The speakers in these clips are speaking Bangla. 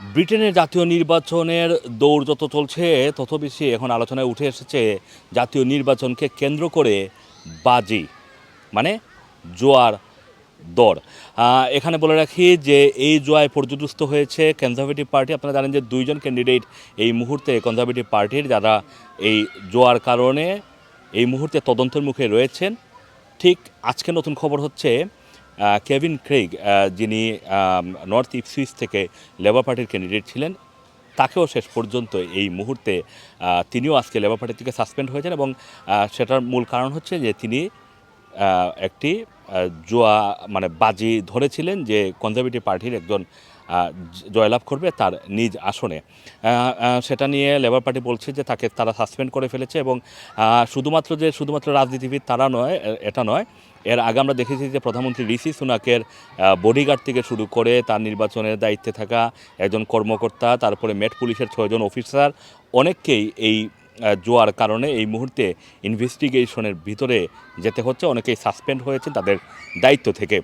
ব্রিটেনের জাতীয় নির্বাচনের দৌড় যত চলছে, তত বেশি এখন আলোচনায় উঠে এসেছে জাতীয় নির্বাচনকে কেন্দ্র করে বাজি মানে জোয়ার দর। এখানে বলে রাখি যে এই জোয়ায় পর্যদুস্ত হয়েছে কনজারভেটিভ পার্টি আপনারা জানেন যে দুইজন ক্যান্ডিডেট এই মুহূর্তে কনজারভেটিভ পার্টির যারা এই জোয়ার কারণে এই মুহূর্তে তদন্তের মুখে রয়েছেন। ঠিক আজকে নতুন খবর হচ্ছে কেভিন ক্রেগ যিনি নর্থ ইপসুইস থেকে লেবার পার্টির ক্যান্ডিডেট ছিলেন, তাকেও শেষ পর্যন্ত এই মুহূর্তে তিনিও আজকে লেবার পার্টি থেকে সাসপেন্ড হয়েছেন এবং সেটার মূল কারণ হচ্ছে যে তিনি একটি জোয়া মানে বাজি ধরেছিলেন যে কনজারভেটিভ পার্টির একজন জয়লাভ করবে তার নিজ আসনে। সেটা নিয়ে লেবার পার্টি বলছে যে তাকে তারা সাসপেন্ড করে ফেলেছে এবং শুধুমাত্র যে শুধুমাত্র রাজনীতিবিদ তারা নয় এটা নয়, এর আগে আমরা দেখেছি যে প্রধানমন্ত্রী ঋষি সুনাকের বডিগার্ড থেকে শুরু করে তার নির্বাচনের দায়িত্বে থাকা একজন কর্মকর্তা, তারপরে মেট পুলিশের ছয়জন অফিসার অনেককেই এই জোয়ার কারণে এই মুহূর্তে ইনভেস্টিগেশনের ভিতরে যেতে হচ্ছে। অনেকেই সাসপেন্ড হয়েছে তাদের দায়িত্ব থেকে।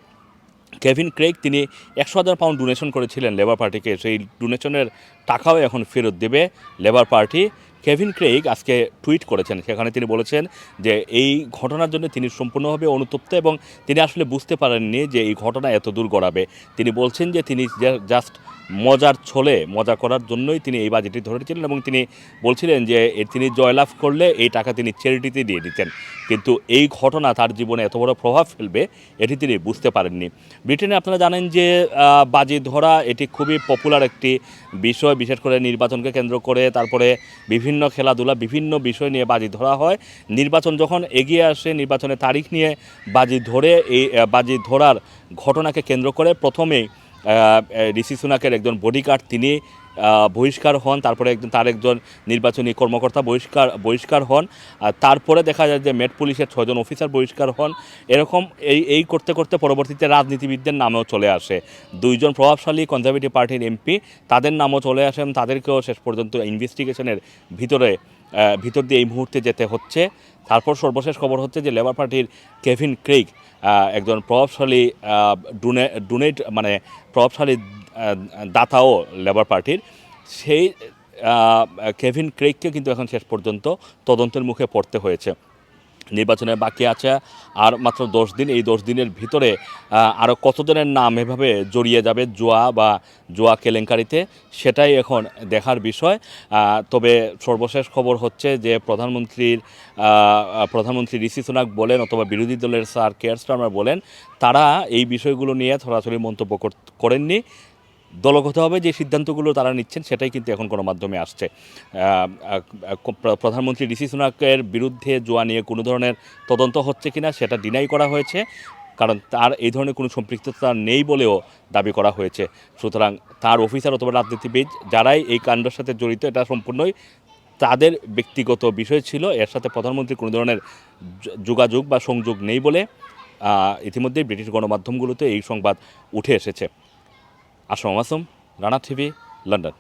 কেভিন ক্রেক তিনি একশো হাজার পাউন্ড ডোনেশন করেছিলেন লেবার পার্টিকে সেই ডোনেশনের টাকাও এখন ফেরত দেবে লেবার পার্টি কেভিন ক্রেগ আজকে টুইট করেছেন। সেখানে তিনি বলেছেন যে, এই ঘটনার জন্য তিনি সম্পূর্ণভাবে অনুতপ্ত এবং তিনি আসলে বুঝতে পারেননি যে এই ঘটনা এত দূর গড়াবে। তিনি বলছেন যে, তিনি জাস্ট মজার ছলে মজা করার জন্যই তিনি এই বাজেটটি ধরেছিলেন এবং তিনি বলছিলেন যে তিনি জয়লাভ করলে এই টাকা তিনি চ্যারিটিতে দিয়ে দিতেন। কিন্তু এই ঘটনা তার জীবনে এত বড় প্রভাব ফেলবে, এটি তিনি বুঝতে পারেননি। ব্রিটেনে আপনারা জানেন যে বাজি ধরা এটি খুবই পপুলার একটি বিষয়, বিশেষ করে নির্বাচনকে কেন্দ্র করে। তারপরে বিভিন্ন খেলাধুলা, বিভিন্ন বিষয় নিয়ে বাজি ধরা হয়। নির্বাচন যখন এগিয়ে আসে, নির্বাচনের তারিখ নিয়ে বাজি ধরে এই বাজি ধরার ঘটনাকে কেন্দ্র করে প্রথমেই ঋষি সুনাকের একজন বডিগার্ড তিনি বহিষ্কার হন, তারপরে একজন তার একজন নির্বাচনী কর্মকর্তা বহিষ্কার বহিষ্কার হন। আর তারপরে দেখা যায় যে মেট পুলিশের ছয়জন অফিসার বহিষ্কার হন। এরকম এই এই করতে করতে পরবর্তীতে রাজনীতিবিদদের নামেও চলে আসে। দুইজন প্রভাবশালী কনজারভেটিভ পার্টির এমপি, তাদের নামও চলে আসে এবং তাদেরকেও শেষ পর্যন্ত ইনভেস্টিগেশনের ভিতরে ভিতর দিয়ে এই মুহূর্তে যেতে হচ্ছে। তারপর সর্বশেষ খবর হচ্ছে যে লেবার পার্টির কেভিন ক্রেগ একজন প্রভাবশালী ডোনেট মানে প্রভাবশালী দাতাও লেবার পার্টির সেই কেভিন ক্রেককে কিন্তু এখন শেষ পর্যন্ত তদন্তের মুখে পড়তে হয়েছে। নির্বাচনে বাকি আছে আর মাত্র দশ দিন, এই দশ দিনের ভিতরে আরও কতজনের নাম এভাবে জড়িয়ে যাবে, জোয়া বা জোয়া কেলেঙ্কারিতে, সেটাই এখন দেখার বিষয়। তবে সর্বশেষ খবর হচ্ছে যে প্রধানমন্ত্রীর প্রধানমন্ত্রী ঋষি সুনাক বলেন অথবা বিরোধী দলের স্যার কেয়ার স্টার্মার বলেন, তারা এই বিষয়গুলো নিয়ে সরাসরি মন্তব্য কর- করেননি। দলগতভাবে যে সিদ্ধান্তগুলো তারা নিচ্ছেন সেটাই কিন্তু এখন গণমাধ্যমে আসছে। প্রধানমন্ত্রী ঋষি সুনাকের বিরুদ্ধে জোয়া নিয়ে কোনো ধরনের তদন্ত হচ্ছে কিনা সেটা ডিনাই করা হয়েছে, কারণ তার এই ধরনের কোনো সম্পৃক্ততা নেই বলেও দাবি করা হয়েছে। সুতরাং তার অফিসার অথবা রাজনীতিবিদ যারাই এই কাণ্ডের সাথে জড়িত, এটা সম্পূর্ণই তাদের ব্যক্তিগত বিষয় ছিল। এর সাথে প্রধানমন্ত্রীর কোনো ধরনের যোগাযোগ বা সংযোগ নেই বলে ইতিমধ্যেই ব্রিটিশ গণমাধ্যমগুলোতে এই সংবাদ উঠে এসেছে। Assam Assam Rana TV London.